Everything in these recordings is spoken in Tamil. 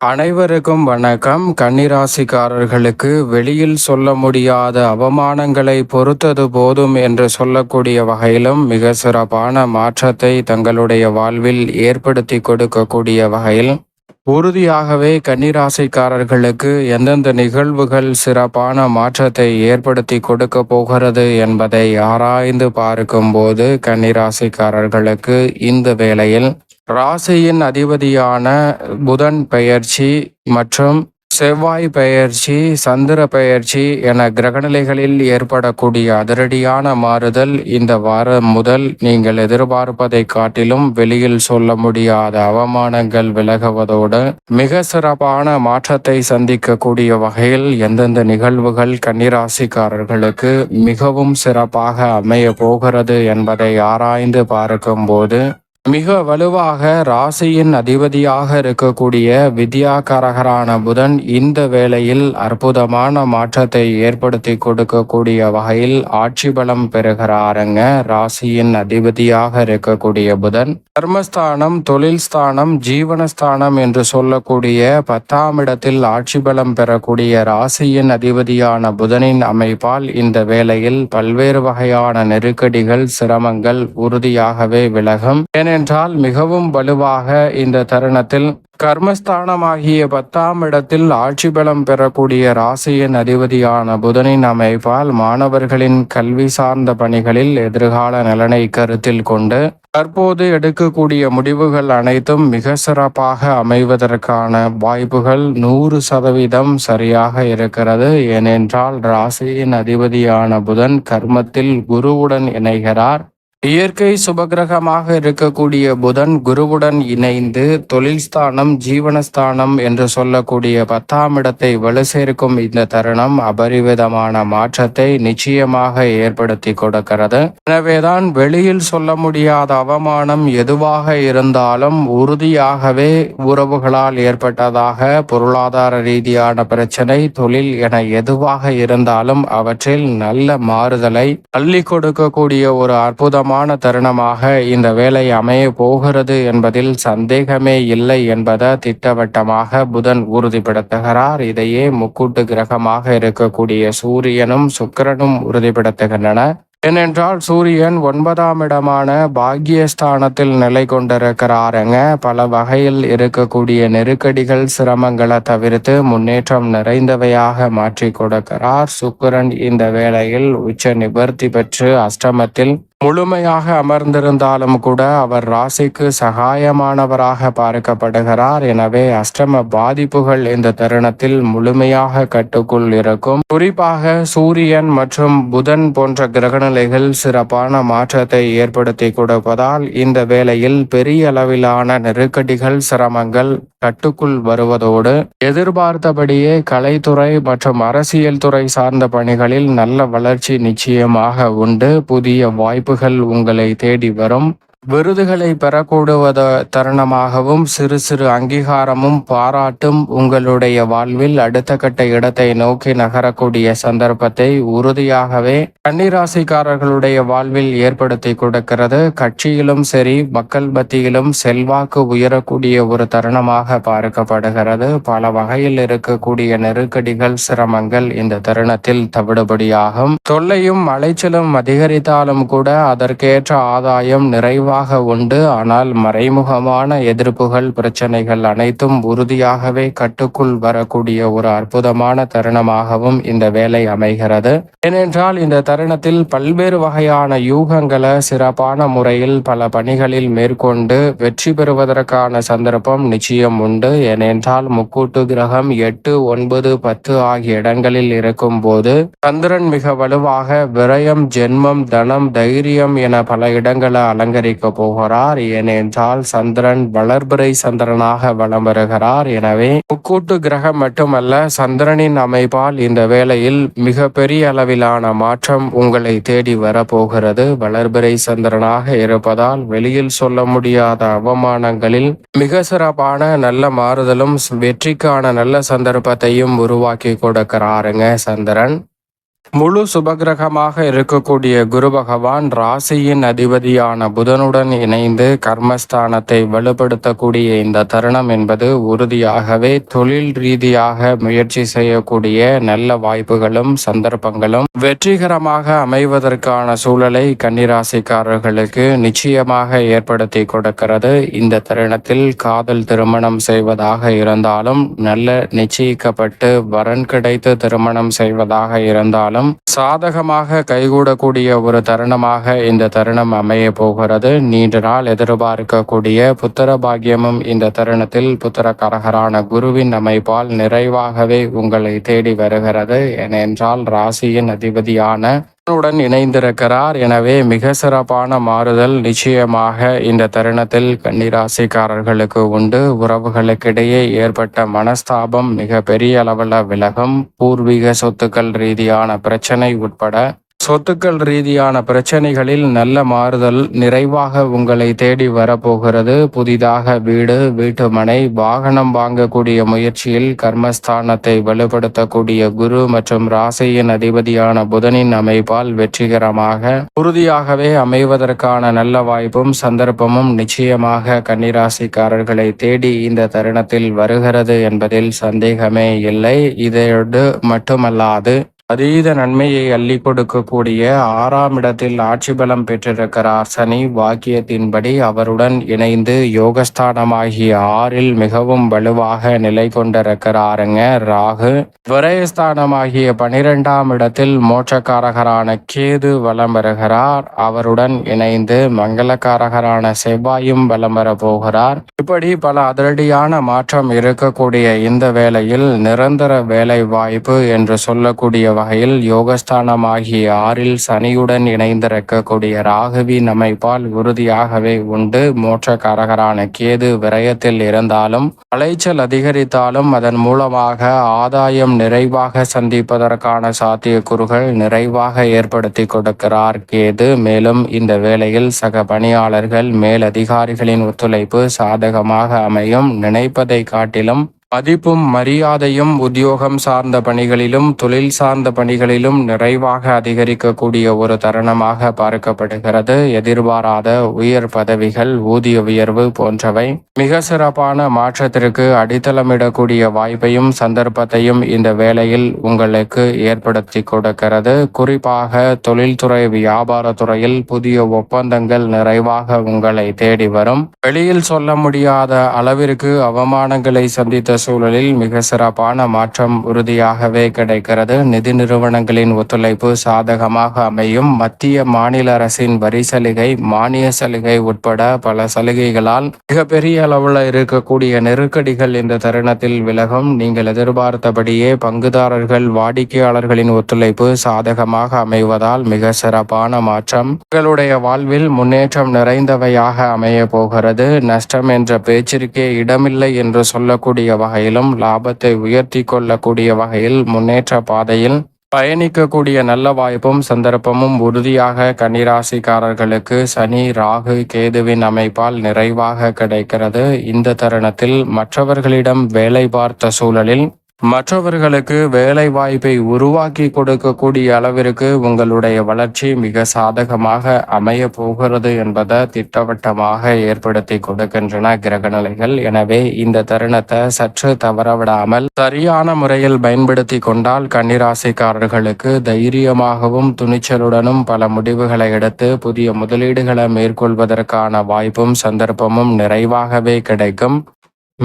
அனைவருக்கும் வணக்கம். கன்னிராசிக்காரர்களுக்கு வெளியில் சொல்ல முடியாத அவமானங்களை பொறுத்தது போதும் என்று சொல்லக்கூடிய வகையிலும் மிக சிறப்பான மாற்றத்தை தங்களுடைய வாழ்வில் ஏற்படுத்தி கொடுக்கக்கூடிய வகையில் உறுதியாகவே கன்னிராசிக்காரர்களுக்கு எந்தெந்த நிகழ்வுகள் சிறப்பான மாற்றத்தை ஏற்படுத்தி கொடுக்க போகிறது என்பதை ஆராய்ந்து பார்க்கும்போது கன்னிராசிக்காரர்களுக்கு இந்த வேளையில் ராசியின் அதிபதியான புதன் பெயர்ச்சி மற்றும் செவ்வாய் பெயர்ச்சி சந்திர பெயர்ச்சி என கிரகநிலைகளில் ஏற்படக்கூடிய அதிரடியான மாறுதல் இந்த வாரம் முதல் நீங்கள் எதிர்பார்ப்பதை காட்டிலும் வெளியில் சொல்ல முடியாத அவமானங்கள் விலகுவதோடு மிக சிறப்பான மாற்றத்தை சந்திக்கக்கூடிய வகையில் எந்தெந்த நிகழ்வுகள் கன்னிராசிக்காரர்களுக்கு மிகவும் சிறப்பாக அமைய போகிறது என்பதை ஆராய்ந்து பார்க்கும்போது மிக வலுவாக ராசியின் அதிபதியாக இருக்கக்கூடிய வித்யாகாரகரான புதன் இந்த வேளையில் அற்புதமான மாற்றத்தை ஏற்படுத்தி கொடுக்கக்கூடிய வகையில் ஆட்சி பலம் பெறுகிறாருங்க. ராசியின் அதிபதியாக இருக்கக்கூடிய புதன் கர்மஸ்தானம் தொழில் ஸ்தானம் ஜீவனஸ்தானம் என்று சொல்லக்கூடிய பத்தாம் இடத்தில் ஆட்சி பலம் பெறக்கூடிய ராசியின் அதிபதியான புதனின் அமைப்பால் இந்த வேளையில் பல்வேறு வகையான நெருக்கடிகள் சிரமங்கள் உறுதியாகவே விலகும். ஏனென்றால் மிகவும் வலுவாக இந்த தருணத்தில் கர்மஸ்தானமாகிய பத்தாம் இடத்தில் ஆட்சி பலம் பெறக்கூடிய ராசியின் அதிபதியான புதனின் அமைப்பால் மாணவர்களின் கல்வி சார்ந்த பணிகளில் எதிர்கால நலனை கருத்தில் கொண்டு தற்போது எடுக்கக்கூடிய முடிவுகள் அனைத்தும் மிக சிறப்பாக அமைவதற்கான வாய்ப்புகள் நூறு சதவீதம் சரியாக இருக்கிறது. ஏனென்றால் ராசியின் அதிபதியான புதன் கர்மத்தில் குருவுடன் இணைகிறார். இயற்கை சுபகிரகமாக இருக்கக்கூடிய புதன் குருவுடன் இணைந்து தொழில் ஸ்தானம் ஜீவனஸ்தானம் என்று சொல்லக்கூடிய பத்தாம் இடத்தை வலு சேர்க்கும் இந்த தருணம் அபரிவிதமான மாற்றத்தை நிச்சயமாக ஏற்படுத்தி கொடுக்கிறது. எனவேதான் வெளியில் சொல்ல முடியாத அவமானம் எதுவாக இருந்தாலும் உறுதியாகவே உறவுகளால் ஏற்பட்டதாக பொருளாதார ரீதியான பிரச்சனை தொழில் என எதுவாக இருந்தாலும் அவற்றில் நல்ல மாறுதலை அள்ளி கொடுக்கக்கூடிய ஒரு அற்புதம் அற்புதமான தருணமாக இந்த வேலை அமைய போகிறது என்பதில் சந்தேகமே இல்லை என்பதை திட்டவட்டமாக புதன் உறுதிப்படுத்துகிறார். இதையே முக்கூட்டு கிரகமாக இருக்கக்கூடிய சூரியனும் சுக்கிரனும் உறுதிப்படுத்துகின்றன. ஏனென்றால் சூரியன் ஒன்பதாம் இடமான பாக்யஸ்தானத்தில் நிலை கொண்டிருக்கிறாருங்க. பல வகையில் இருக்கக்கூடிய நெருக்கடிகள் சிரமங்களை தவிர்த்து முன்னேற்றம் நிறைந்தவையாக மாற்றி கொடுக்கிறார். சுக்கரன் இந்த வேளையில் உச்ச நிவர்த்தி பெற்று அஷ்டமத்தில் முழுமையாக அமர்ந்திருந்தாலும் கூட அவர் ராசிக்கு சகாயமானவராக பார்க்கப்படுகிறார். எனவே அஷ்டம பாதிப்புகள் இந்த தருணத்தில் முழுமையாக கட்டுக்குள் இருக்கும். குறிப்பாக சூரியன் மற்றும் புதன் போன்ற கிரகநிலைகள் சிறப்பான மாற்றத்தை ஏற்படுத்தி கொடுப்பதால் இந்த வேளையில் பெரிய அளவிலான நெருக்கடிகள் சிரமங்கள் கட்டுக்குள் வருவதோடு எதிர்பார்த்தபடியே கலைத்துறை மற்றும் அரசியல் துறை சார்ந்த பணிகளில் நல்ல வளர்ச்சி நிச்சயமாக உண்டு. புதிய வாய்ப்பு வாய்ப்புகள் உங்களை தேடி வரும். விருதுகளை பெறக்கூடுவத தருணமாகவும் சிறு சிறு அங்கீகாரமும் பாராட்டும் உங்களுடைய வாழ்வில் அடுத்த கட்ட இடத்தை நோக்கி நகரக்கூடிய சந்தர்ப்பத்தை உறுதியாகவே கன்னிராசிக்காரர்களுடைய வாழ்வில் ஏற்படுத்தி கொடுக்கிறது. கட்சியிலும் சரி மக்கள் மத்தியிலும் செல்வாக்கு உயரக்கூடிய ஒரு தருணமாக பார்க்கப்படுகிறது. பல வகையில் இருக்கக்கூடிய நெருக்கடிகள் சிரமங்கள் இந்த தருணத்தில் தவிடுபடியாகும். தொல்லையும் அலைச்சலும் அதிகரித்தாலும் கூட அதற்கேற்ற ஆதாயம் நிறைவு குறைவாக உண்டு. ஆனால் மறைமுகமான எதிர்ப்புகள் பிரச்சனைகள் அனைத்தும் உறுதியாகவே கட்டுக்குள் வரக்கூடிய ஒரு அற்புதமான தருணமாகவும் இந்த வேலை அமைகிறது. ஏனென்றால் இந்த தருணத்தில் பல்வேறு வகையான யூகங்களை சிறப்பான முறையில் பல பணிகளில் மேற்கொண்டு வெற்றி பெறுவதற்கான சந்தர்ப்பம் நிச்சயம் உண்டு. ஏனென்றால் முக்கூட்டு கிரகம் எட்டு ஒன்பது பத்து ஆகிய இடங்களில் இருக்கும் போது சந்திரன் மிக வலுவாக விரயம் ஜென்மம் தனம் தைரியம் என பல இடங்களை அலங்கரிக்க இருக்க போகிறார் ஏனென்றால் சந்திரன் வளர்பிறை சந்திரனாக வலம் வருகிறார். எனவே முக்கூட்டு கிரகம் மட்டுமல்ல சந்திரனின் அமைப்பால் இந்த வேளையில் மிக பெரிய அளவிலான மாற்றம் உங்களை தேடி வரப்போகிறது. வளர்பிறை சந்திரனாக இருப்பதால் வெளியில் சொல்ல முடியாத அவமானங்களில் மிக சிறப்பான நல்ல மாறுதலும் வெற்றிக்கான நல்ல சந்தர்ப்பத்தையும் உருவாக்கி கொடுக்கிறாருங்க சந்திரன். முழு சுபகிரகமாக இருக்கக்கூடிய குரு பகவான் ராசியின் அதிபதியான புதனுடன் இணைந்து கர்மஸ்தானத்தை வலுப்படுத்தக்கூடிய இந்த தருணம் என்பது உறுதியாகவே தொழில் ரீதியாக முயற்சி செய்யக்கூடிய நல்ல வாய்ப்புகளும் சந்தர்ப்பங்களும் வெற்றிகரமாக அமைவதற்கான சூழலை கன்னிராசிக்காரர்களுக்கு நிச்சயமாக ஏற்படுத்தி கொடுக்கிறது. இந்த தருணத்தில் காதல் திருமணம் செய்வதாக இருந்தாலும் நல்ல நிச்சயிக்கப்பட்டு வரன் கிடைத்து திருமணம் செய்வதாக இருந்தாலும் இருந்தாலும் சாதகமாக கைகூடக்கூடிய ஒரு தருணமாக இந்த தருணம் அமைய போகிறது. நீண்ட நாள் எதிர்பார்க்கக்கூடிய புத்திர பாக்கியமும் இந்த தருணத்தில் புத்திர கரகரான குருவின் அமைப்பால் நிறைவாகவே உங்களை தேடி வருகிறது. ஏனென்றால் ராசியின் அதிபதியான உடன் இணைந்திருக்கிறார். எனவே மிக சிறப்பான மாறுதல் நிச்சயமாக இந்த தருணத்தில் கன்னிராசிக்காரர்களுக்கு உண்டு. உறவுகளுக்கிடையே ஏற்பட்ட மனஸ்தாபம் மிக பெரிய அளவில் விலகும். பூர்வீக சொத்துக்கள் ரீதியான பிரச்சனை உட்பட சொத்துக்கள் ரீதியான பிரச்சனைகளில் நல்ல மாறுதல் நிறைவாக உங்களை தேடி வரப்போகிறது. புதிதாக வீடு வீட்டுமனை வாகனம் வாங்கக்கூடிய முயற்சியில் கர்மஸ்தானத்தை வலுப்படுத்தக்கூடிய குரு மற்றும் ராசியின் அதிபதியான புதனின் அமைப்பால் வெற்றிகரமாக உறுதியாகவே அமைவதற்கான நல்ல வாய்ப்பும் சந்தர்ப்பமும் நிச்சயமாக கன்னிராசிக்காரர்களை தேடி இந்த தருணத்தில் வருகிறது என்பதில் சந்தேகமே இல்லை. இதோடு மட்டுமல்லாது அதீத நன்மையை அள்ளி கொடுக்கக்கூடிய ஆறாம் இடத்தில் ஆட்சி பலம் பெற்றிருக்கிறார் சனி வாக்கியத்தின்படி அவருடன் இணைந்து யோகஸ்தானமாகிய ஆறில் மிகவும் வலுவாக நிலை கொண்டிருக்கிறாருங்க ராகு. விரயஸ்தானமாகிய பனிரெண்டாம் இடத்தில் மோட்சக்காரகரான கேது வலம் வருகிறார். அவருடன் இணைந்து மங்களக்காரகரான செவ்வாயும் வலம் வர போகிறார் இப்படி பல அதிரடியான மாற்றம் இருக்கக்கூடிய இந்த வேளையில் நிரந்தர வேலை வாய்ப்பு என்று சொல்லக்கூடிய வகையில் யோகஸ்தானம் ஆகிய ஆறில் சனியுடன் இணைந்திருக்கக்கூடிய ராகுவின் அமைப்பால் உறுதியாகவே உண்டு. மோட்சக்காரகரான கேது விரயத்தில் இருந்தாலும் அலைச்சல் அதிகரித்தாலும் அதன் மூலமாக ஆதாயம் நிறைவாக சந்திப்பதற்கான சாத்தியக்கூறுகள் நிறைவாக ஏற்படுத்தி கொடுக்கிறார் கேது. மேலும் இந்த வேளையில் சக பணியாளர்கள் மேலதிகாரிகளின் ஒத்துழைப்பு சாதகமாக அமையும். நினைப்பதை காட்டிலும் மதிப்பும் மரியாதையும் உத்தியோகம் சார்ந்த பணிகளிலும் தொழில் சார்ந்த பணிகளிலும் நிறைவாக அதிகரிக்கக்கூடிய ஒரு தருணமாக பார்க்கப்படுகிறது. எதிர்பாராத உயர் பதவிகள் ஊதிய உயர்வு போன்றவை. மிக சிறப்பான மாற்றத்திற்கு அடித்தளமிடக்கூடிய வாய்ப்பையும் சந்தர்ப்பத்தையும் இந்த வேளையில் உங்களுக்கு ஏற்படுத்தி கொடுக்கிறது. குறிப்பாக தொழில்துறை வியாபாரத்துறையில் புதிய ஒப்பந்தங்கள் நிறைவாக உங்களை தேடி வரும். வெளியில் சொல்ல முடியாத அளவிற்கு அவமானங்களை சந்தித்த சூழலில் மிக சிறப்பான மாற்றம் உறுதியாகவே கிடைக்கிறது. நிதி நிறுவனங்களின் ஒத்துழைப்பு சாதகமாக அமையும். மத்திய மாநில அரசின் வரி சலுகை மானிய சலுகை உட்பட பல சலுகைகளால் மிகப்பெரிய அளவில் இருக்கக்கூடிய நெருக்கடிகள் இந்த தருணத்தில் விலகும். நீங்கள் எதிர்பார்த்தபடியே பங்குதாரர்கள் வாடிக்கையாளர்களின் ஒத்துழைப்பு சாதகமாக அமைவதால் மிக சிறப்பான மாற்றம். உங்களுடைய வாழ்வில் முன்னேற்றம் நிறைந்தவையாக அமைய போகிறது. நஷ்டம் என்ற பேச்சிற்கே இடமில்லை என்று சொல்லக்கூடிய வகையிலும் லாபத்தை உயர்த்தி கொள்ளக்கூடிய வகையில் முன்னேற்ற பாதையில் பயணிக்கக்கூடிய நல்ல வாய்ப்பும் சந்தர்ப்பமும் உறுதியாக கன்னிராசிக்காரர்களுக்கு சனி ராகு கேதுவின் அமைப்பால் நிறைவாக கிடைக்கிறது. இந்த தருணத்தில் மற்றவர்களிடம் வேலை பார்த்த சூழலில் மற்றவர்களுக்கு வேலை வாய்ப்பை உருவாக்கி கொடுக்கக்கூடிய அளவிற்கு உங்களுடைய வளர்ச்சி மிக சாதகமாக அமைய போகிறது என்பதை திட்டவட்டமாக ஏற்படுத்தி கொடுக்கின்றன கிரகநிலைகள். எனவே இந்த தருணத்தை சற்று தவறவிடாமல் சரியான முறையில் பயன்படுத்தி கொண்டால் கன்னிராசிக்காரர்களுக்கு தைரியமாகவும் துணிச்சலுடனும் பல முடிவுகளை எடுத்து புதிய முதலீடுகளை மேற்கொள்வதற்கான வாய்ப்பும் சந்தர்ப்பமும் நிறைவாகவே கிடைக்கும்.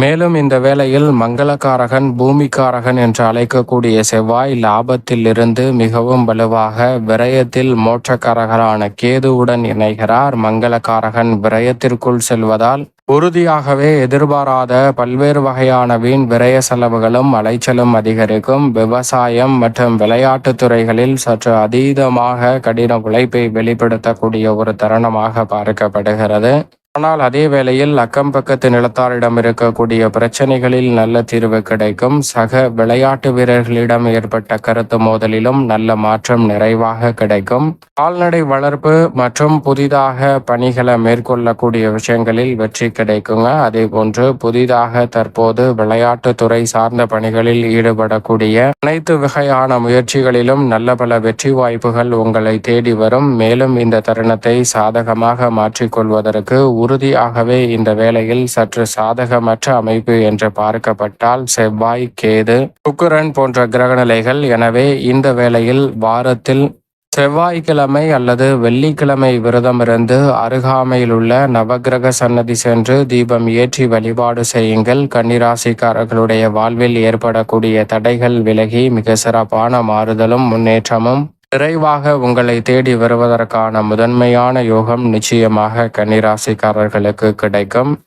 மேலும் இந்த வேளையில் மங்களக்காரகன் பூமிக்காரகன் என்று அழைக்கக்கூடிய செவ்வாய் லாபத்தில் இருந்து மிகவும் வலுவாக விரயத்தில் மோட்சக்காரகரான கேதுவுடன் இணைகிறார். மங்களக்காரகன் விரயத்திற்குள் செல்வதால் உறுதியாகவே எதிர்பாராத பல்வேறு வகையான வீண் விரய செலவுகளும் அலைச்சலும் அதிகரிக்கும். விவசாயம் மற்றும் விளையாட்டு துறைகளில் சற்று அதீதமாக கடின உழைப்பை வெளிப்படுத்தக்கூடிய ஒரு தருணமாக பார்க்கப்படுகிறது. ஆனால் அதே வேளையில் அக்கம் பக்கத்து நிலத்தாரிடம் இருக்கக்கூடிய பிரச்சனைகளில் நல்ல தீர்வு கிடைக்கும். சக விளையாட்டு வீரர்களிடம் ஏற்பட்ட கருத்து மோதலிலும் நல்ல மாற்றம் நிறைவாக கிடைக்கும். கால்நடை வளர்ப்பு மற்றும் புதிதாக பணிகளை மேற்கொள்ளக்கூடிய விஷயங்களில் வெற்றி கிடைக்குங்க. அதே போன்று புதிதாக தற்போது விளையாட்டுத்துறை சார்ந்த பணிகளில் ஈடுபடக்கூடிய அனைத்து வகையான முயற்சிகளிலும் நல்ல பல வெற்றி வாய்ப்புகள் உங்களை தேடி வரும். மேலும் இந்த தருணத்தை சாதகமாக மாற்றிக்கொள்வதற்கு உறுதியாகவே இந்த வேளையில் சற்று சாதகமற்ற அமைப்பு என்று பார்க்கப்பட்டால் செவ்வாய் கேது சுக்கரன் போன்ற கிரகநிலைகள். எனவே இந்த வேளையில் வாரத்தில் செவ்வாய்க்கிழமை அல்லது வெள்ளிக்கிழமை விரதமிருந்து அருகாமையில் உள்ள நவகிரக சன்னதி சென்று தீபம் ஏற்றி வழிபாடு செய்யுங்கள். கன்னிராசிக்காரர்களுடைய வாழ்வில் ஏற்படக்கூடிய தடைகள் விலகி மிக சிறப்பான மாறுதலும் முன்னேற்றமும் விரைவாக உங்களை தேடி வருவதற்கான முதன்மையான யோகம் நிச்சயமாக கன்னிராசிக்காரர்களுக்கு கிடைக்கும்.